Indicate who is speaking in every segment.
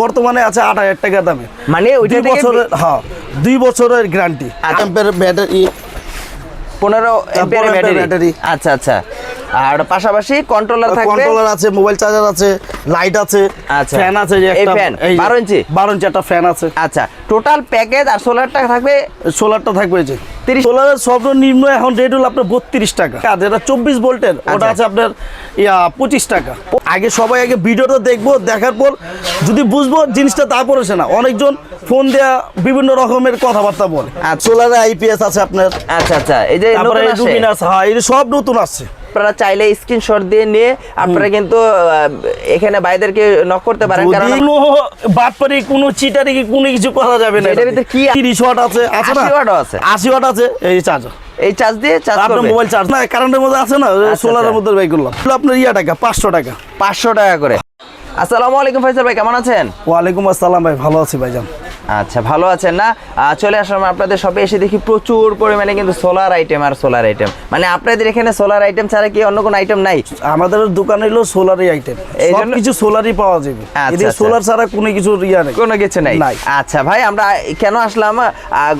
Speaker 1: বর্তমানে আছে আট হাজার টাকা দামে।
Speaker 2: মানে ওইটা
Speaker 1: দুই বছরের হ্যাঁ দুই বছরের গ্যারান্টি। ব্যাটারি
Speaker 2: পনেরো ব্যাটারি আচ্ছা আচ্ছা। আর পাশাপাশি কন্ট্রোলার থাকবে
Speaker 1: কন্ট্রোলার আছে মোবাইল চার্জার আছে লাইট আছে
Speaker 2: আচ্ছা।
Speaker 1: ফ্যান আছে যে একটা এই
Speaker 2: 12 ইঞ্চি?
Speaker 1: বারো ইঞ্চি একটা ফ্যান আছে।
Speaker 2: আচ্ছা টোটাল প্যাকেজ আর সোলারটা থাকবে?
Speaker 1: সোলারটা থাকবে যে।
Speaker 2: 30
Speaker 1: সোলারের সর্বনিম্ন এখন রেট হলো আপনার বত্রিশ টাকা। আর যেটা চব্বিশ ভোল্টের ওটা
Speaker 2: আচ্ছা।
Speaker 1: আছে আপনার ইয়া পঁচিশ টাকা। আগে সবাই আগে ভিডিওটা দেখব দেখার পর যদি বুঝব জিনিসটা তারপরে সে না অনেকজন ফোন দেয়া বিভিন্ন রকমের কথাবার্তা বলে। আর সোলারে আইপিএস আছে আপনার।
Speaker 2: আচ্ছা আচ্ছা। এই যে
Speaker 1: আছে হ্যাঁ এই সব নতুন আসছে।
Speaker 2: আপনারা চাইলে স্ক্রিনশট দিয়ে নিয়ে আপনারা কিন্তু এখানে ভাইদেরকে নক করতে পারেন। কারণ
Speaker 1: কোনো বাটপারি কোনো চিটারি কি কোনো কিছু করা যাবে না
Speaker 2: এটার ভিতরে কি আছে?
Speaker 1: তিরিশ ওয়াট আছে আছে না?
Speaker 2: 80 watt ও আছে?
Speaker 1: আশি ওয়াট আছে এই চার্জার
Speaker 2: এই চার্জ দিয়ে চার্জ করবে।
Speaker 1: আপনার মোবাইল চার্জ না কারেন্টের মধ্যে আছে না
Speaker 2: আচ্ছা,
Speaker 1: সোলারের
Speaker 2: আচ্ছা।
Speaker 1: মধ্যে বাই করলাম। আপনার ইয়া টাকা পাঁচশো টাকা।
Speaker 2: পাঁচশো টাকা করে। আসসালামু আলাইকুম ফয়সাল ভাই কেমন আছেন?
Speaker 1: ওয়ালাইকুম আসসালাম ভাই ভালো আছি ভাইজান।
Speaker 2: আচ্ছা ভালো আছেন না? চলে আসলাম আপনাদের শপে এসে দেখি প্রচুর পরিমাণে কিন্তু সোলার আইটেম আর সোলার আইটেম মানে আপনাদের এখানে সোলার আইটেম ছাড়া কি অন্য কোনো আইটেম নাই?
Speaker 1: আমাদের দোকান হলো সোলারই আইটেম
Speaker 2: এই
Speaker 1: সব কিছু সোলারই পাওয়া যাবে।
Speaker 2: আচ্ছা, আচ্ছা।
Speaker 1: সোলার ছাড়া কোনো কিছু ইয়া নেই।
Speaker 2: কোনো কিছু নাই। আচ্ছা ভাই আমরা কেন আসলাম?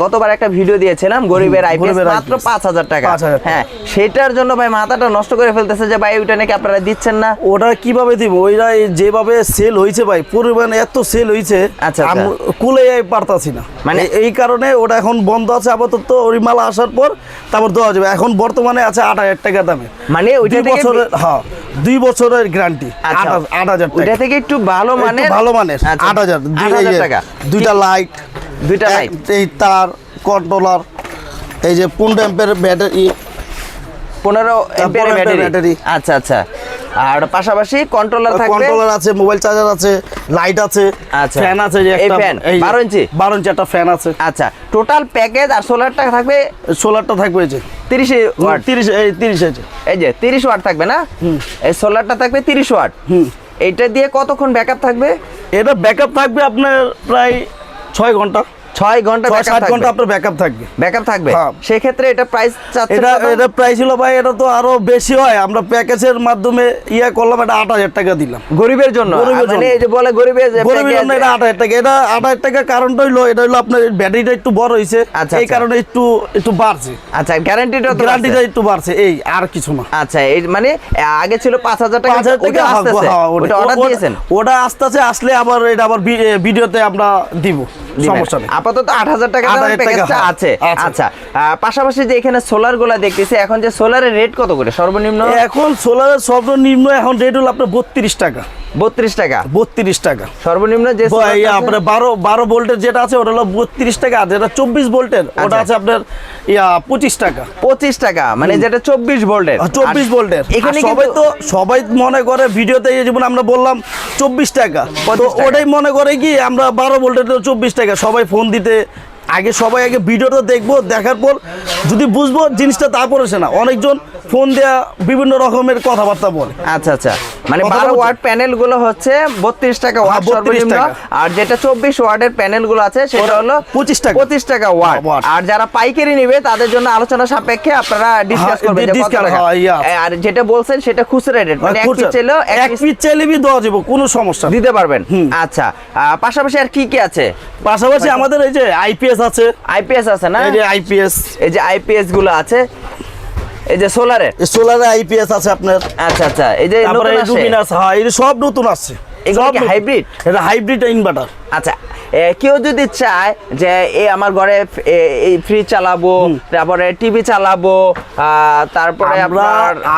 Speaker 2: গতবার একটা ভিডিও দিয়েছিলাম গরিবের আইপিএস মাত্র পাঁচ হাজার টাকা।
Speaker 1: 5,000 টাকা।
Speaker 2: হ্যাঁ সেটার জন্য ভাই মাথাটা নষ্ট করে ফেলতেছে যে ভাই ওইটা নাকি আপনারা দিচ্ছেন না?
Speaker 1: ওটা কীভাবে দিব? ওইটা যেভাবে সেল হয়েছে ভাই পরিমাণ এত সেল হয়েছে।
Speaker 2: আচ্ছা, আচ্ছা।
Speaker 1: কুলে পারতাছি না।
Speaker 2: মানে-
Speaker 1: মানে এই কারণে ওটা এখন বন্ধ আছে আপাতত ওই মাল আসার পর তারপর দেওয়া যাবে। এখন বর্তমানে আছে আট হাজার টাকা দামে।
Speaker 2: মানে ওইটা
Speaker 1: বছরের হ্যাঁ দুই বছরের গ্যারান্টি
Speaker 2: আচ্ছা,
Speaker 1: আট হাজার
Speaker 2: ওইটা
Speaker 1: টাকা।
Speaker 2: থেকে একটু ভালো মানের
Speaker 1: ভালো মানের।
Speaker 2: আচ্ছা,
Speaker 1: আট হাজার।
Speaker 2: টাকা।
Speaker 1: দুইটা লাইট
Speaker 2: দুইটা লাইট
Speaker 1: এই তার কন্ট্রোলার এই যে পনেরো অ্যাম্পের ব্যাটারি
Speaker 2: পনেরো
Speaker 1: ampere
Speaker 2: ব্যাটারি আচ্ছা আচ্ছা। আর পাশাপাশি কন্ট্রোলার থাকবে?
Speaker 1: কন্ট্রোলার আছে মোবাইল চার্জার আছে। লাইট আছে
Speaker 2: আচ্ছা।
Speaker 1: ফ্যান আছে যে
Speaker 2: এই
Speaker 1: একটা
Speaker 2: ফ্যান
Speaker 1: এই
Speaker 2: 12 ইঞ্চি?
Speaker 1: বারো ইঞ্চি একটা ফ্যান আছে।
Speaker 2: আচ্ছা টোটাল প্যাকেজ আর সোলারটা থাকবে?
Speaker 1: সোলারটা থাকবে এই যে।
Speaker 2: তিরিশ ওয়াট
Speaker 1: তিরিশ এই তিরিশ আছে
Speaker 2: এই যে তিরিশ ওয়াট থাকবে না? এই সোলারটা থাকবে তিরিশ ওয়াট
Speaker 1: হুম।
Speaker 2: এটা দিয়ে কতক্ষণ ব্যাকআপ থাকবে?
Speaker 1: এটা ব্যাকআপ থাকবে আপনার প্রায় ছয় ঘণ্টা।
Speaker 2: ছয় ঘণ্টা
Speaker 1: ছয় সাত
Speaker 2: ঘণ্টা
Speaker 1: আপনার ব্যাকআপ থাকবে।
Speaker 2: ব্যাকআপ থাকবে?
Speaker 1: হ্যাঁ।
Speaker 2: সেক্ষেত্রে এটা প্রাইস
Speaker 1: এটা এটা প্রাইস ছিল ভাই এটা তো আরও বেশি হয়। আমরা প্যাকেজের মাধ্যমে ইয়ে করলাম এটা আট হাজার টাকা দিলাম।
Speaker 2: গরিবের জন্য? মানে এই যে বলে গরিবের যে
Speaker 1: গরিবের জন্য এটা আট হাজার টাকা। এটা আট হাজার টাকা কারণটা হইল এটা হলো আপনার ব্যাটারিটা একটু বড় হয়েছে
Speaker 2: আচ্ছা,
Speaker 1: এই
Speaker 2: আচ্ছা।
Speaker 1: কারণে একটু একটু বাড়ছে।
Speaker 2: আচ্ছা গ্যারান্টিটা তো
Speaker 1: গ্যারান্টিটা। একটু বাড়ছে। এই আর কিছু না।
Speaker 2: আচ্ছা এই মানে আগে ছিল পাঁচ হাজার টাকা ওটা আসতেছে।
Speaker 1: হ্যাঁ, ওটা-
Speaker 2: ওটা অর্ডার দিয়েছেন?
Speaker 1: ওটা আস্তে আস্তে আসলে আবার এটা আবার ভিডিওতে আমরা দিব। সমস্যা নেই।
Speaker 2: আপাতত টাকা
Speaker 1: 8,000
Speaker 2: প্যাকেজটা
Speaker 1: হ্যাঁ,
Speaker 2: আছে।
Speaker 1: আছে।
Speaker 2: আচ্ছা পাশাপাশি যে এখানে সোলারগুলা দেখতেছি এখন যে সোলারের রেট কত করে? সর্বনিম্ন?
Speaker 1: এখন সোলারের সর্বনিম্ন এখন রেট হলো আপনার বত্রিশ টাকা।
Speaker 2: সর্বনিম্ন যে
Speaker 1: আপনার ভোল্টের যেটা আছে ওটা হলো বত্রিশ টাকা আর যেটা চব্বিশ ভোল্টের ওটা
Speaker 2: আচ্ছা।
Speaker 1: আছে আপনার ইয়া পঁচিশ টাকা।
Speaker 2: পঁচিশ টাকা মানে যেটা চব্বিশ ভোল্টের
Speaker 1: চব্বিশ ভোল্টের
Speaker 2: এখানে
Speaker 1: সবাই তো সবাই মনে করে ভিডিওতে এই যেমন আমরা বললাম চব্বিশ টাকা। তো ওটাই মনে করে কি আমরা বারো ভোল্টের চব্বিশ টাকা। সবাই ফোন দিতে আগে সবাই আগে ভিডিওটা দেখব দেখার পর যদি বুঝব জিনিসটা তা পড়েছে না। অনেকজন ফোন দেয়া বিভিন্ন রকমের কথাবার্তা বলে।
Speaker 2: আচ্ছা আচ্ছা। মানে বারো। ওয়াট প্যানেলগুলো হচ্ছে বত্রিশ টাকা ওয়াট সর্বনিম্ন। আর যেটা চব্বিশ ওয়াটের প্যানেলগুলো আছে সেটা হলো
Speaker 1: 25 টাকা।
Speaker 2: পঁচিশ টাকা ওয়াট
Speaker 1: ওয়াট।
Speaker 2: আর যারা পাইকারি নিবে তাদের জন্য আলোচনা সাপেক্ষে আপনারা ডিসকাস
Speaker 1: হ্যাঁ,
Speaker 2: করবেন যে কত টাকা। আর যেটা বলছেন সেটা খুচরা রেট মানে এক পিস চাইলেও এক
Speaker 1: পিস চাইলে বি দেওয়া যাবে কোনো সমস্যা
Speaker 2: দিতে পারবেন? আচ্ছা পাশাপাশি আর কি কি আছে?
Speaker 1: পাশাপাশি আমাদের এই যে আইপিএস আছে।
Speaker 2: আইপিএস আছে না?
Speaker 1: এই যে আইপিএস
Speaker 2: এই যে আইপিএসগুলো আছে। এই যে সোলারের
Speaker 1: সোলারে আইপিএস আছে আপনার।
Speaker 2: আচ্ছা আচ্ছা। এই যে।
Speaker 1: আছে হ্যাঁ এই সব নতুন আসছে।
Speaker 2: এগুলো কি hybrid?
Speaker 1: এটা হাইব্রিড ইনভার্টার
Speaker 2: আচ্ছা কেউ যদি চায় যে এই আমার ঘরে এই ফ্রিজ চালাবো তারপরে টিভি চালাবো তারপরে
Speaker 1: আমরা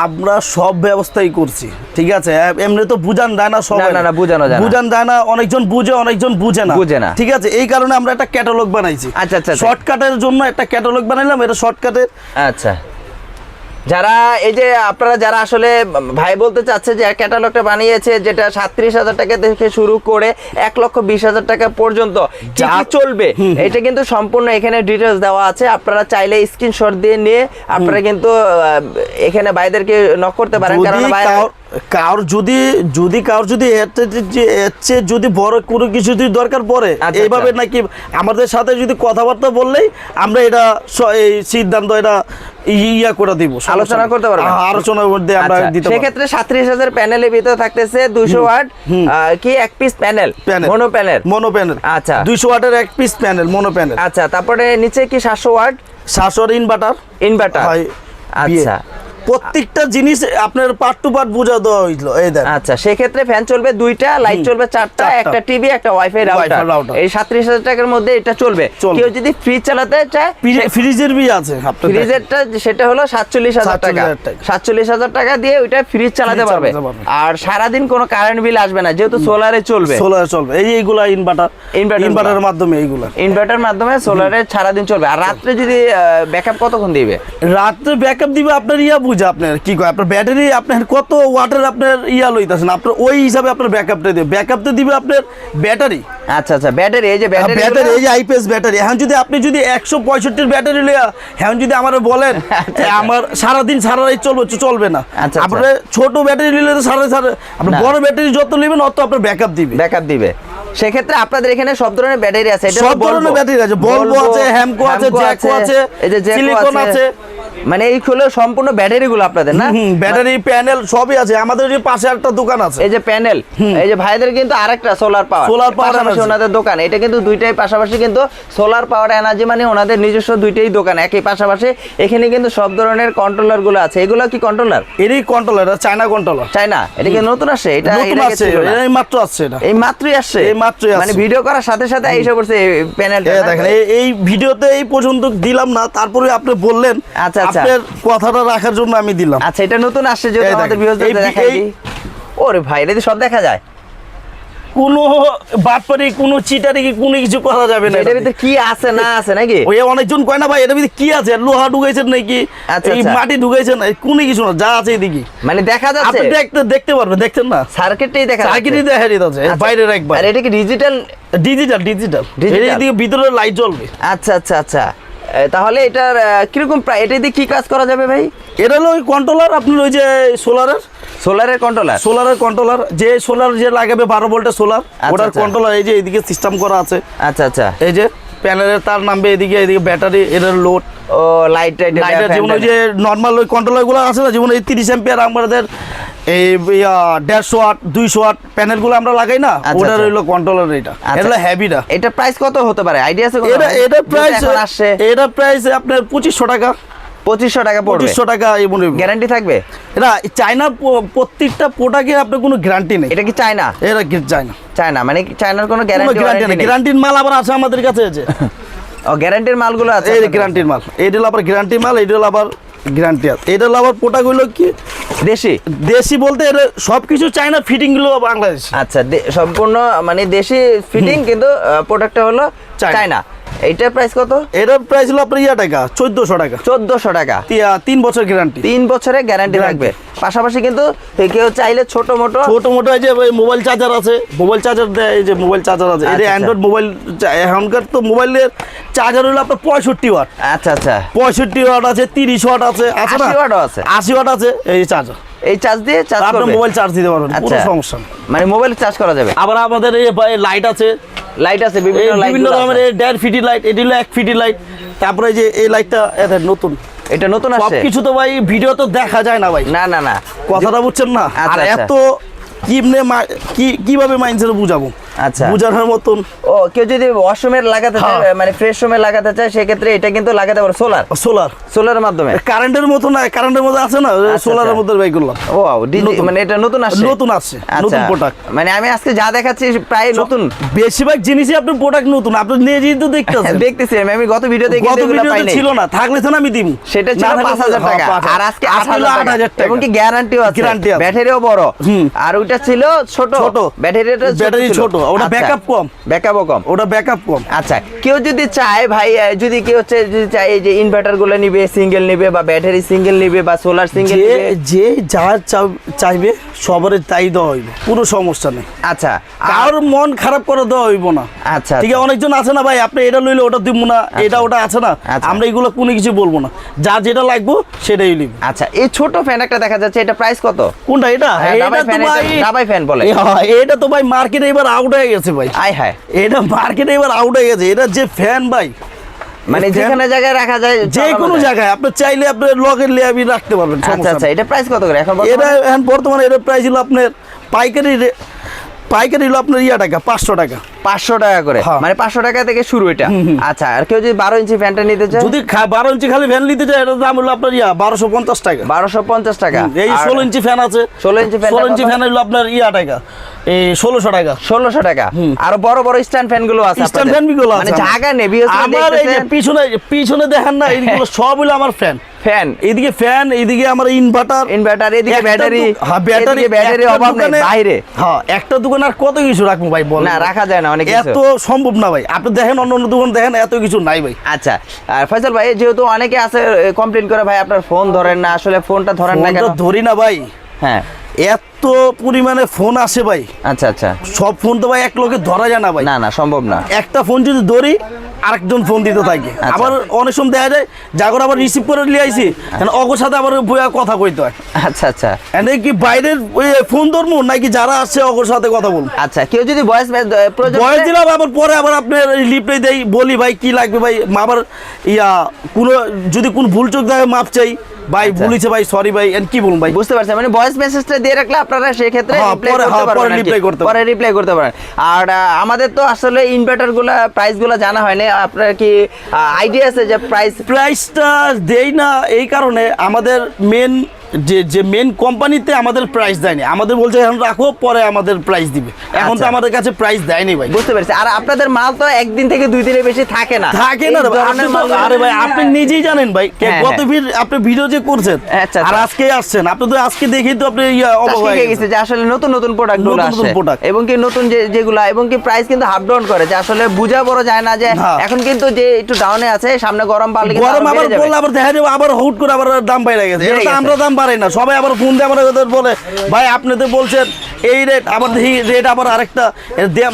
Speaker 1: আমরা সব ব্যবস্থাই করছি ঠিক আছে? এমনি তো বুঝান দেয় না সবাই।
Speaker 2: না, না, বুঝানো যায়
Speaker 1: বুঝান দেয় না অনেকজন বুঝে অনেকজন বুঝে না।
Speaker 2: বুঝে না।
Speaker 1: ঠিক আছে? এই কারণে আমরা একটা ক্যাটালগ বানাইছি।
Speaker 2: আচ্ছা, আচ্ছা, আচ্ছা।
Speaker 1: শর্টকাটের জন্য একটা ক্যাটালগ বানাইলাম এটা শর্টকাটের
Speaker 2: আচ্ছা। যারা এই যে আপনারা যারা আসলে ভাই বলতে চাচ্ছে যে ক্যাটালগটা বানিয়েছে যেটা সাত্রিশ হাজার টাকা থেকে শুরু করে এক লক্ষ বিশ হাজার টাকা পর্যন্ত
Speaker 1: যা-
Speaker 2: চলবে? এটা কিন্তু সম্পূর্ণ এখানে ডিটেলস দেওয়া আছে। আপনারা চাইলে স্ক্রিনশট দিয়ে নিয়ে আপনারা কিন্তু এখানে ভাইদেরকে নক করতে পারেন কারণ ভাই
Speaker 1: কারো- যদি যদি কার যদি যদি বড় কোনো কিছু যদি দরকার পড়ে
Speaker 2: আচ্ছা,
Speaker 1: এইভাবে নাকি আমাদের সাথে যদি কথাবার্তা বললেই আমরা এটা এই সিদ্ধান্ত এটা ইয়া করে দিব।
Speaker 2: আলোচনা করতে
Speaker 1: আলোচনার মধ্যে আমরা
Speaker 2: আচ্ছা,
Speaker 1: দিতে পারব।
Speaker 2: সেক্ষেত্রে সাত্রিশ হাজার প্যানেলের ভিতরে থাকতেছে দুইশো ওয়াট কি এক piece panel mono panel
Speaker 1: mono panel
Speaker 2: আচ্ছা।
Speaker 1: দুইশো ওয়াটের এক পিস প্যানেল মনো প্যানেল
Speaker 2: আচ্ছা তারপরে নিচে কি সাতশো ওয়াট?
Speaker 1: শাসর ইনভার্টার
Speaker 2: ইনভার্টার আচ্ছা।
Speaker 1: প্রত্যেকটা জিনিস আপনার পার্ট টু পার্ট বোঝা দেওয়া হয়েছিল এই দেখ।
Speaker 2: আচ্ছা সেক্ষেত্রে ফ্যান চলবে দুইটা লাইট চলবে চারটা। একটা টিভি একটা ওয়াইফাই রাউটার এই সাত্রিশ হাজার টাকার মধ্যে এটা চলবে। কেউ যদি ফ্রিজ চালাতে চায়
Speaker 1: ফ্রিজের বি আছে আপনার দেখেন।
Speaker 2: ফ্রিজেরটা সেটা হলো সাতচল্লিশ হাজার টাকা।
Speaker 1: 47,000 টাকা।
Speaker 2: সাতচল্লিশ হাজার টাকা দিয়ে ওইটা ফ্রিজ চালাতে পারবে। আর সারাদিন কোনো কারেন্ট বিল আসবে না যেহেতু সোলারে চলবে।
Speaker 1: সোলার চলবে। এই এইগুলা ইনভার্টার ইনভার্টারের মাধ্যমে। এইগুলা।
Speaker 2: ইনভার্টার মাধ্যমে সোলারে সারাদিন চলবে। আর রাত্রে যদি ব্যাকআপ কতক্ষণ দিবে?
Speaker 1: রাত্রে ব্যাকআপ দিবে আপনার ইয়া বুঝে আপনার কি কয় আপনার ব্যাটারি আপনার কত ওয়াটের আপনার ইয়া লইতেছেন? আপনার ওই হিসাবে আপনার ব্যাকআপটা দিবে। ব্যাকআপটা দিবে আপনার ব্যাটারি
Speaker 2: আচ্ছা আচ্ছা ব্যাটারি এই যে ব্যাটারি
Speaker 1: ব্যাটারি এই যে আইপিএস ব্যাটারি এখন যদি আপনি যদি একশো পঁয়ষট্টির ব্যাটারি লইয়া এখন যদি আমার বলেন এ, আমার সারাদিন সারা রাত চলবে চলবে না।
Speaker 2: আচ্ছা, আচ্ছা।
Speaker 1: আপনার ছোট ব্যাটারি নিলে তো সারা সারা আপনি বড় ব্যাটারি যত নেবেন অত আপনার ব্যাকআপ দিবে।
Speaker 2: ব্যাকআপ দিবে। সেক্ষেত্রে আপনাদের এখানে সব ধরনের ব্যাটারি আছে এটা
Speaker 1: সব ধরনের ব্যাটারি আছে। Volvo আছে, Hemco আছে, Jacko আছে,
Speaker 2: এই যে Jacko
Speaker 1: আছে।
Speaker 2: মানে এই হলো সম্পূর্ণ ব্যাটারি গুলো আপনাদের না?
Speaker 1: ব্যাটারি প্যানেল সবই আছে। আমাদের এই পাশে একটা দোকান আছে।
Speaker 2: এই যে প্যানেল এই যে ভাইদের কিন্তু আরেকটা সোলার পাওয়ার
Speaker 1: power
Speaker 2: পাশাপাশি
Speaker 1: energy।
Speaker 2: ওনাদের দোকান। এটা কিন্তু দুইটাই পাশাপাশি কিন্তু সোলার পাওয়ার এনার্জি মানে ওনাদের নিজস্ব দুইটাই দোকান। একই পাশাপাশি এখানে কিন্তু সব ধরনের কন্ট্রোলারগুলো আছে। এগুলো কি কন্ট্রোলার
Speaker 1: এরই কন্ট্রোলার চায়না কন্ট্রোলার
Speaker 2: চাই না এটা কি নতুন আসছে? এটা
Speaker 1: নতুন আসছে এই মাত্র আসছে এটা।
Speaker 2: এই মাত্রই আসছে?
Speaker 1: এই মাত্রই আসছে।
Speaker 2: মানে ভিডিও করার সাথে সাথে এসে পড়ছে প্যানেলটা
Speaker 1: দেখেন এই- এই ভিডিওতে এই পর্যন্ত দিলাম না তারপরে আপনি বললেন
Speaker 2: আচ্ছা, আচ্ছা।
Speaker 1: আপনার কথাটা রাখার জন্য আমি দিলাম।
Speaker 2: আচ্ছা এটা নতুন আসছে যেহেতু আমাদের ভিউয়ারদের দেখাই দিই ওরে ভাই এটা সব দেখা যায়?
Speaker 1: কোনো বাটপারি কোনো চিটারি কোনো কিছু করা যাবে না
Speaker 2: এটার ভিতরে কি আছে না আছে নাকি?
Speaker 1: ওই অনেকজন কয় না ভাই এটার ভিতরে কি আছে? লোহা ঢুকাইছেন নাকি?
Speaker 2: আচ্ছা,
Speaker 1: এই
Speaker 2: আচ্ছা।
Speaker 1: মাটি ঢুকাইছেন কোনো কিছু না যা আছে এদিকে।
Speaker 2: মানে দেখা যাচ্ছে।
Speaker 1: আপনি দেখতে দেখতে পারবেন দেখছেন না?
Speaker 2: সার্কিটটাই দেখা যাচ্ছে।
Speaker 1: দেখা দিতেছে
Speaker 2: আচ্ছা।
Speaker 1: বাইরের একবার।
Speaker 2: আর এটা কি ডিজিটাল
Speaker 1: ডিজিটাল ডিজিটাল? এদিকে ভিতরে লাইট জ্বলবে।
Speaker 2: আচ্ছা আচ্ছা আচ্ছা। তাহলে এটার কীরকম প্রায় এটা দিয়ে কি কাজ করা যাবে ভাই?
Speaker 1: এটা হলো ওই কন্ট্রোলার আপনার ওই যে সোলারের
Speaker 2: সোলারের কন্ট্রোলার
Speaker 1: সোলারের কন্ট্রোলার যে সোলার যে লাগাবে বারো ভোল্টের সোলার ওটার
Speaker 2: আচ্ছা।
Speaker 1: কন্ট্রোলার এই যে এদিকে সিস্টেম করা আছে।
Speaker 2: আচ্ছা আচ্ছা।
Speaker 1: এই যে প্যানেলের তার নামবে এদিকে এদিকে ব্যাটারি এটার লোড
Speaker 2: ও লাইট
Speaker 1: লাইটের যেমন ওই যে নর্মাল ওই কন্ট্রোলারগুলো আছে না যেমন এই তিরিশ এম্পিয়ার আমাদের এই দেড়শো ওয়াট দুইশো ওয়াট প্যানেল আমরা লাগাই না ওটার। কন্ট্রোলার এটা। এটা হ্যাভিটা
Speaker 2: এটা প্রাইস কত হতে পারে? আইডিয়া আছে
Speaker 1: এটা এটা প্রাইস
Speaker 2: আসছে।
Speaker 1: এটা প্রাইস আপনার পঁচিশশো টাকা।
Speaker 2: পঁচিশশো টাকা
Speaker 1: পঁচিশশো টাকা এই
Speaker 2: গ্যারান্টি থাকবে?
Speaker 1: এটা চায়না প্রত্যেকটা প্রোডাক্টের আপনার কোনো গ্যারান্টি নেই।
Speaker 2: এটা কি চায়না
Speaker 1: এটা চায়না
Speaker 2: চায়না মানে চায়নার কোনো
Speaker 1: কোনো
Speaker 2: গ্যারান্টি
Speaker 1: গ্যারান্টি গ্যারান্টির মাল আবার আছে আমাদের কাছে আছে
Speaker 2: ও গ্যারান্টির মালগুলো আছে
Speaker 1: এই? গ্যারান্টির মাল। এইটা আবার গ্যারান্টি মাল এইটা আবার গ্যারান্টি আছে। এটা হলো আবার প্রোডাক্টগুলো কি?
Speaker 2: দেশি?
Speaker 1: দেশি বলতে এটা সব কিছু চায়না ফিটিংগুলো বাংলাদেশ।
Speaker 2: আচ্ছা সম্পূর্ণ মানে দেশি ফিটিং কিন্তু প্রোডাক্টটা হলো
Speaker 1: চায়না।
Speaker 2: এইটার প্রাইস কত?
Speaker 1: এটার প্রাইস হলো আপনার ইয়া টাকা চোদ্দশো টাকা।
Speaker 2: চোদ্দশো টাকা।
Speaker 1: তিন বছর গ্যারান্টি
Speaker 2: তিন বছরের গ্যারান্টি। থাকবে পাশাপাশি কিন্তু কেউ চাইলে ছোট মোটো
Speaker 1: ছোট মোটো এই যে মোবাইল চার্জার আছে মোবাইল চার্জার দেয় এই যে মোবাইল চার্জার আছে এটা অ্যান্ড্রয়েড মোবাইল এখনকার তো মোবাইলের চার্জার হলো আপনার পঁয়ষট্টি ওয়াট
Speaker 2: আচ্ছা আচ্ছা।
Speaker 1: পঁয়ষট্টি ওয়াট আছে তিরিশ ওয়াট আছে
Speaker 2: 80 ওয়াটও আছে?
Speaker 1: আশি ওয়াট আছে এই চার্জার
Speaker 2: এই চার্জ দিয়ে চার্জ
Speaker 1: আপনি মোবাইল চার্জ দিতে পারবেন কোনো
Speaker 2: আচ্ছা।
Speaker 1: সমস্যা
Speaker 2: মানে মোবাইল চার্জ করা যাবে?
Speaker 1: আবার আমাদের এই লাইট আছে।
Speaker 2: লাইট আছে বিভিন্ন লাইট
Speaker 1: বিভিন্ন ধরনের দেড় ফিটি লাইট এটি হলো এক ফিটি লাইট তারপরে যে এই লাইটটা এদের নতুন।
Speaker 2: এটা নতুন
Speaker 1: সব
Speaker 2: আসছে?
Speaker 1: কিছু তো ভাই ভিডিও তো দেখা যায় না ভাই।
Speaker 2: না না না।
Speaker 1: কথাটা বুঝছেন না?
Speaker 2: আচ্ছা,
Speaker 1: আর
Speaker 2: আচ্ছা।
Speaker 1: এত কিমনে কি কীভাবে মাইন্ডসেট বুঝাবো?
Speaker 2: আচ্ছা।
Speaker 1: বুঝানোর মতন।
Speaker 2: ও কেউ যদি ওয়াশরুমের লাগাতে চায়
Speaker 1: হ্যাঁ।
Speaker 2: মানে ফ্রেশ রুমে লাগাতে চায় সেক্ষেত্রে এটা কিন্তু লাগাতে পারে সোলার।
Speaker 1: সোলার।
Speaker 2: সোলারের মাধ্যমে।
Speaker 1: কারেন্টের মতো না কারেন্টের মধ্যে আছে না সোলারের
Speaker 2: আচ্ছা।
Speaker 1: মধ্যে বাই করলাম।
Speaker 2: ও মানে এটা নতুন আসছে?
Speaker 1: নতুন আসছে
Speaker 2: আচ্ছা।
Speaker 1: নতুন প্রোডাক্ট
Speaker 2: মানে আমি আজকে যা দেখাচ্ছি প্রায় নতুন।
Speaker 1: বেশিরভাগ জিনিসই আপনার প্রোডাক্ট নতুন আপনি নিয়ে যেহেতু দেখতেছেন।
Speaker 2: দেখতেছি আমি আমি গত ভিডিওতে
Speaker 1: গত
Speaker 2: কিন্তু
Speaker 1: ভিডিওতে ছিল না থাকলে তো না আমি দিব।
Speaker 2: সেটা ছিল
Speaker 1: না থাকলে
Speaker 2: পাঁচ হাজার
Speaker 1: হ্যাঁ,
Speaker 2: টাকা। আর আজকে আট
Speaker 1: আজকে হলো
Speaker 2: হাজার
Speaker 1: আট হাজার টাকা।
Speaker 2: এবং কি গ্যারান্টিও আছে। ব্যাটারিও বড়। আর ওইটা ছিল ছোট।
Speaker 1: ছোট।
Speaker 2: ব্যাটারিটা
Speaker 1: ব্যাটারি ছোট ওটা ব্যাকআপ কম।
Speaker 2: ব্যাকআপও কম।
Speaker 1: ওটা ব্যাকআপ কম।
Speaker 2: আচ্ছা কেউ যদি চায় ভাই যদি কেউ হচ্ছে যদি চায় এই যে ইনভার্টারগুলো নিবে সিঙ্গেল নিবে বা ব্যাটারি সিঙ্গেল নিবে বা সোলার সিঙ্গেল
Speaker 1: যে যে যা চাইবে সবার তাই দেওয়া হইবে। কোনো সমস্যা নেই।
Speaker 2: আচ্ছা আর-
Speaker 1: মন খারাপ করে দেওয়া হইব না।
Speaker 2: আচ্ছা
Speaker 1: ঠিক আছে অনেকজন আছে না ভাই আপনি এটা লইলে ওটা দিব না এটা ওটা আছে না।
Speaker 2: আচ্ছা।
Speaker 1: আমরা এগুলো কোনো কিছু বলব না। যা যেটা লাগবো সেটাই লিখব
Speaker 2: আচ্ছা এই ছোট ফ্যান একটা দেখা যাচ্ছে এটা প্রাইস কত?
Speaker 1: কোনটা এটা?
Speaker 2: হ্যাঁ,
Speaker 1: এটা তো ভাই
Speaker 2: ফ্যান বলে।
Speaker 1: হ্যাঁ, এটা তো ভাই মার্কেটে এবার আউট হয়ে গেছে ভাই।
Speaker 2: আয় হায়।
Speaker 1: এটা মার্কেটে এবার আউট হয়ে গেছে। এটা যে ফ্যান ভাই
Speaker 2: মানে যেখানে জায়গায় রাখা যায়
Speaker 1: যে কোনো জায়গায়। আপনি চাইলে আপনি লিয়াবি রাখতে পারবেন
Speaker 2: আচ্ছা আচ্ছা এটা প্রাইস কত করে? এখন
Speaker 1: এটা এখন বর্তমানে এটার প্রাইস হলো আপনার পাইকারি পাইকারি হলো আপনার ইয়া টাকা পাঁচশো টাকা।
Speaker 2: পাঁচশো টাকা করে?
Speaker 1: হ্যাঁ।
Speaker 2: মানে পাঁচশো টাকা থেকে শুরু এটা? আচ্ছা আর কেউ যদি বারো ইঞ্চি ফ্যানটা নিতে চায়?
Speaker 1: যদি বারো ইঞ্চি খালি ফ্যান নিতে চায় এটার দাম হলো আপনার ইয়া বারোশো পঞ্চাশ টাকা।
Speaker 2: বারোশো পঞ্চাশ টাকা।
Speaker 1: এই ষোলো ইঞ্চি ফ্যান আছে।
Speaker 2: 16 ইঞ্চি ফ্যানটা
Speaker 1: ষোলো ইঞ্চি ফ্যান হলো আপনার ইয়া টাকা। ষোলোশো টাকা।
Speaker 2: ষোলোশো টাকা। আর বড় বড় স্ট্যান্ড ফ্যানগুলো আছে
Speaker 1: স্ট্যান্ড ফ্যানগুলো আছে
Speaker 2: মানে জায়গা নেবি
Speaker 1: আমার এই যে পিছনে পিছনে দেখেন না এইগুলো সব হলো আমার ফ্যান
Speaker 2: ফ্যান
Speaker 1: এইদিকে ফ্যান এইদিকে আমার ইনভার্টার
Speaker 2: ইনভার্টার এদিকে
Speaker 1: একটা
Speaker 2: ব্যাটারি
Speaker 1: হ্যাঁ ব্যাটারি
Speaker 2: ব্যাটারি অভাব নেই বাইরে।
Speaker 1: হ্যাঁ একটা দোকানে আর কত কিছু রাখব ভাই বল
Speaker 2: না, রাখা যায় না অনেক
Speaker 1: এত সম্ভব না ভাই। আপনি দেখেন অন্য অন্য দোকান দেখেন এত কিছু নাই ভাই।
Speaker 2: আচ্ছা আর ফয়সাল ভাই যেহেতু অনেকে আছে কমপ্লেন করে ভাই আপনার ফোন ধরেন না আসলে ফোনটা ধরেন না কেন?
Speaker 1: ধরি না ভাই।
Speaker 2: হ্যাঁ।
Speaker 1: এত পরিমাণে ফোন আসে ভাই।
Speaker 2: আচ্ছা আচ্ছা।
Speaker 1: সব ফোন তো ভাই এক লোকে ধরা যায় না ভাই।
Speaker 2: না না সম্ভব না।
Speaker 1: একটা ফোন যদি ধরি আরেকজন ফোন দিতে থাকে।
Speaker 2: আচ্ছা।
Speaker 1: আবার অনেক সময় দেখা যায় জাগর আবার রিসিভ করে নিয়ে আইছি অগর সাথে আবার বইয়া কথা কইতে হয়।
Speaker 2: আচ্ছা আচ্ছা।
Speaker 1: এনে কি বাইরের ওই ফোন ধরবো নাকি যারা আসছে অগর সাথে কথা বলব?
Speaker 2: আচ্ছা কেউ যদি ভয়েস হয়-
Speaker 1: দিলাম আবার পরে আবার আপনার লিপটে দেই বলি ভাই কি লাগবে ভাই আবার ইয়া কোনো যদি কোন ভুল চোখ দেখে মাপ চাই। ভাই
Speaker 2: আচ্ছা।
Speaker 1: ভুলিছে ভাই সরি ভাই এন্ড কি বলুন ভাই?
Speaker 2: বুঝতে পারছেন মানে ভয়েস মেসেজটা দিয়ে রাখলে আপনারা সেই ক্ষেত্রে
Speaker 1: রিপ্লাই
Speaker 2: করতে পারেন
Speaker 1: পরে reply
Speaker 2: পরে রিপ্লাই করতে পারেন আর আমাদের তো আসলে ইনভার্টারগুলো প্রাইসগুলো জানা হয় না হয়নি। আপনার কি আইডিয়া আছে যে প্রাইস
Speaker 1: প্রাইসটা দেই না এই কারণে আমাদের মেন যে যে মেন কোম্পানিতে আমাদের প্রাইস দেয়নি। আমাদের বলছে এখন রাখো পরে আমাদের প্রাইস দিবে। এখন তো
Speaker 2: আচ্ছা।
Speaker 1: আমাদের কাছে প্রাইস দেয়নি ভাই।
Speaker 2: বুঝতে পেরেছি। আর আপনাদের মাল তো একদিন থেকে দুই দিনের বেশি থাকে না।
Speaker 1: থাকে না আরে ভাই আপনি নিজেই জানেন ভাই
Speaker 2: হ্যাঁ, হ্যাঁ।
Speaker 1: ভিড় আপনি ভিডিও যে করছেন
Speaker 2: আচ্ছা,
Speaker 1: আর
Speaker 2: আচ্ছা।
Speaker 1: আজকে আসছেন আপনি তো আজকে দেখেই তো আপনি হয়ে
Speaker 2: গেছে যে আসলে নতুন নতুন
Speaker 1: প্রোডাক্টগুলো
Speaker 2: আসে। এবং কি নতুন যে যেগুলা এবং কি প্রাইস কিন্তু হাফ ডাউন করে যে আসলে বুঝা বড় যায় না যে
Speaker 1: হ্যাঁ।
Speaker 2: এখন কিন্তু যে একটু ডাউনে আছে সামনে গরম পারলে
Speaker 1: গরম আবার বললে আবার দেখা যাবে আবার হুট করে আবার দাম বাইরে গেছে। এটা। আমরা দাম বাড়াই না সবাই আবার ফোন দিয়ে আমরা ওদের বলে। ভাই আপনি তো বলছেন এই রেট আবার রেট আবার আরেকটা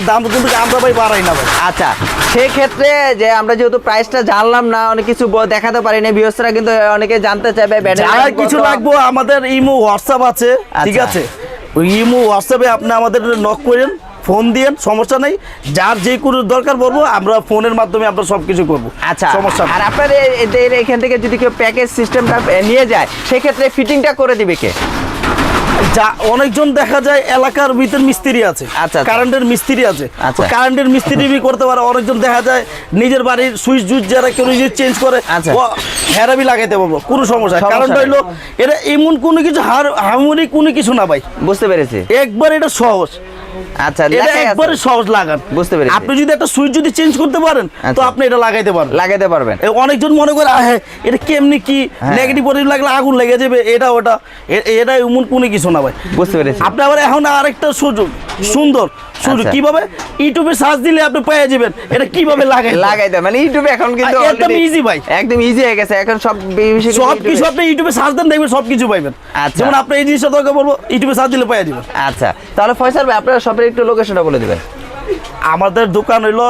Speaker 1: দাম কিন্তু আমরা ভাই বাড়াই না ভাই।
Speaker 2: আচ্ছা সেক্ষেত্রে যে আমরা যেহেতু প্রাইসটা জানলাম না অনেক কিছু দেখাতে পারি না ভিউয়ার্সরা কিন্তু অনেকে জানতে চাইবে
Speaker 1: যারা কিছু লাগবো আমাদের ইমো হোয়াটসঅ্যাপ আছে ঠিক
Speaker 2: আচ্ছা।
Speaker 1: আছে? ইমো হোয়াটসঅ্যাপে আপনি আমাদের নক করেন। ফোন দিয়েন সমস্যা নেই। যার যে কোনো দরকার পড়ব আমরা ফোনের মাধ্যমে আমরা সব কিছু করব।
Speaker 2: আচ্ছা
Speaker 1: সমস্যা
Speaker 2: আর আপনাদের এদের এখান থেকে যদি কেউ প্যাকেজ সিস্টেমটা নিয়ে যায় সেক্ষেত্রে ফিটিংটা করে দিবে কে?
Speaker 1: যা অনেকজন দেখা যায় এলাকার ভিতর মিস্ত্রি আছে।
Speaker 2: আচ্ছা, আচ্ছা।
Speaker 1: কারেন্টের মিস্ত্রি আছে।
Speaker 2: আচ্ছা।
Speaker 1: কারেন্টের মিস্ত্রি বি করতে পারে অনেকজন দেখা যায় নিজের বাড়ির সুইচ জুইচ যারা কেউ নিজে চেঞ্জ করে
Speaker 2: আচ্ছা।
Speaker 1: হেরাবি লাগাইতে পারব কোনো সমস্যা কারণটা হইল এটা এমন কোনো কিছু হার হামুরি কোনো কিছু না ভাই।
Speaker 2: বুঝতে পেরেছি।
Speaker 1: একবার এটা সহজ।
Speaker 2: আচ্ছা
Speaker 1: এটা একবারে সহজ লাগান।
Speaker 2: বুঝতে পেরেছি।
Speaker 1: আপনি যদি একটা সুইচ যদি চেঞ্জ করতে পারেন তো
Speaker 2: আচ্ছা।
Speaker 1: আপনি এটা লাগাইতে পারেন
Speaker 2: লাগাইতে পারবেন।
Speaker 1: অনেকজন মনে করে আহ, এটা কেমনি কি
Speaker 2: হ্যাঁ।
Speaker 1: নেগেটিভ পজিটিভ লাগলে আগুন লেগে যাবে এটা ওটা। এটা এমন কোনো কিছু না ভাই।
Speaker 2: বুঝতে পেরেছি।
Speaker 1: আপনি আবার এখন আরেকটা সুযোগ সুন্দর। সুযোগ
Speaker 2: আচ্ছা।
Speaker 1: কীভাবে ইউটিউবে সার্চ দিলে আপনি পেয়ে যাবেন এটা কীভাবে লাগাই
Speaker 2: লাগাইতে মানে ইউটিউবে এখন কিন্তু
Speaker 1: একদম easy ভাই।
Speaker 2: একদম ইজি হয়ে গেছে এখন সব
Speaker 1: সব কিছু আপনি ইউটিউবে সার্চ দেন দেখবেন সব কিছু পাইবেন
Speaker 2: আচ্ছা।
Speaker 1: যেমন আপনি এই জিনিসটা দরকার বলব ইউটিউবে সার্চ দিলে পেয়ে যাবেন
Speaker 2: আচ্ছা তাহলে ফয়সাল ভাই আপনারা শপের একটু লোকেশনটা বলে দিবেন
Speaker 1: আমাদের দোকান হইল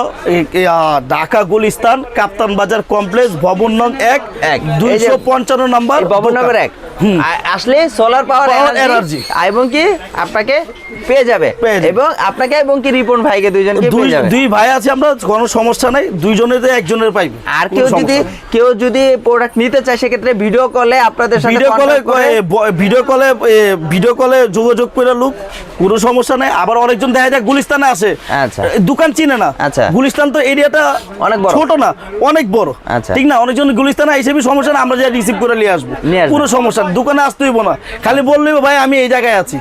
Speaker 1: ঢাকা গুলিস্তান কাপ্তান বাজার কমপ্লেক্স ভবন নং এক
Speaker 2: এক।
Speaker 1: দুইশো পঞ্চান্ন নাম্বার
Speaker 2: ভবন। নম্বর এক আসলে সোলার পাওয়ার এনার্জি এবং কি আপনাকে পেয়ে যাবে। এবং আপনাকে এবং কি রিপন ভাইকে দুইজনকে
Speaker 1: দুই
Speaker 2: পেয়ে যাবে।
Speaker 1: দুই ভাই আছে আমরা কোনো সমস্যা নাই দুইজনের একজনের পাইবে
Speaker 2: আর কেউ যদি কেউ যদি প্রোডাক্ট নিতে চায় সেক্ষেত্রে ভিডিও কলে আপনাদের সাথে
Speaker 1: ভিডিও কলে ভিডিও কলে ভিডিও কলে যোগাযোগ করে লোক কোনো সমস্যা নাই। আবার অনেকজন দেখা যায় গুলিস্তানে আছে
Speaker 2: আচ্ছা।
Speaker 1: দোকান চিনে না।
Speaker 2: আচ্ছা।
Speaker 1: গুলিস্তান তো এরিয়াটা
Speaker 2: অনেক বড়।
Speaker 1: ছোট না অনেক বড়।
Speaker 2: আচ্ছা।
Speaker 1: ঠিক না? অনেকজন গুলিস্তানে এসে সমস্যা না আমরা যা রিসিভ করে নিয়ে আসব। কোনো সমস্যা দোকানে আসতে হইব না। খালি বললেই ভাই আমি এই জায়গায় আছি।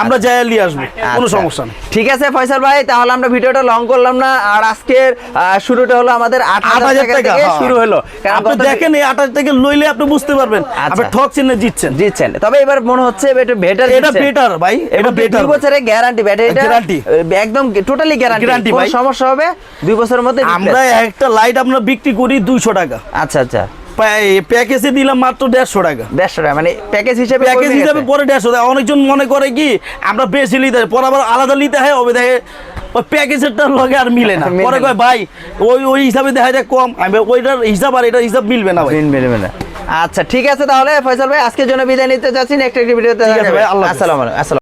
Speaker 1: আমরা যাই নিয়ে আসব। কোনো
Speaker 2: আচ্ছা।
Speaker 1: সমস্যা নেই।
Speaker 2: ঠিক আছে ফয়সাল ভাই তাহলে আমরা ভিডিওটা লং করলাম না। আর আজকের শুরুটা হলো আমাদের আট
Speaker 1: আট
Speaker 2: হাজার টাকা
Speaker 1: হ্যাঁ।
Speaker 2: শুরু হলো।
Speaker 1: আপনি দেখেন এই আঠাশ থেকে লইলে আপনি বুঝতে পারবেন। আপনি
Speaker 2: আচ্ছা।
Speaker 1: ঠকছেন না জিতছেন।
Speaker 2: দিচ্ছেন তবে এবার মনে হচ্ছে এটা বেটার
Speaker 1: এটা বেটার ভাই। এটা বেটার
Speaker 2: দুই বছরের গ্যারান্টি ব্যাটারিটা
Speaker 1: Guarantee।
Speaker 2: একদম টোটালি গ্যারান্টি কোনো
Speaker 1: ভাই।
Speaker 2: সমস্যা হবে? দুই বছরের মধ্যে
Speaker 1: আমরা একটা লাইট আমরা বিক্রি করি দুইশো টাকা।
Speaker 2: আচ্ছা আচ্ছা।
Speaker 1: প্যাকেজে দিলাম মাত্র দেড়শো টাকা।
Speaker 2: দেড়শো টাকা মানে প্যাকেজ হিসেবে
Speaker 1: প্যাকেজ হিসাবে। পরে দেড়শো টাকা। অনেকজন মনে করে কি আমরা বেশি নিতে পরে আবার আলাদা নিতে হয় ওই দেখে ওই প্যাকেজেরটার লগে আর মিলে না। পরে কয় ভাই ওই ওই হিসাবে দেখা যায় কম। আমি ওইটার হিসাব আর এটার হিসাব মিলবে না ভাই।
Speaker 2: মিল- মিল- মিল। আচ্ছা ঠিক আছে তাহলে ফয়সাল ভাই আজকের জন্য বিদায় নিতে চাচ্ছি নেক্সট একটি ভিডিওতে। আসসালামু আলাইকুম আসসালাম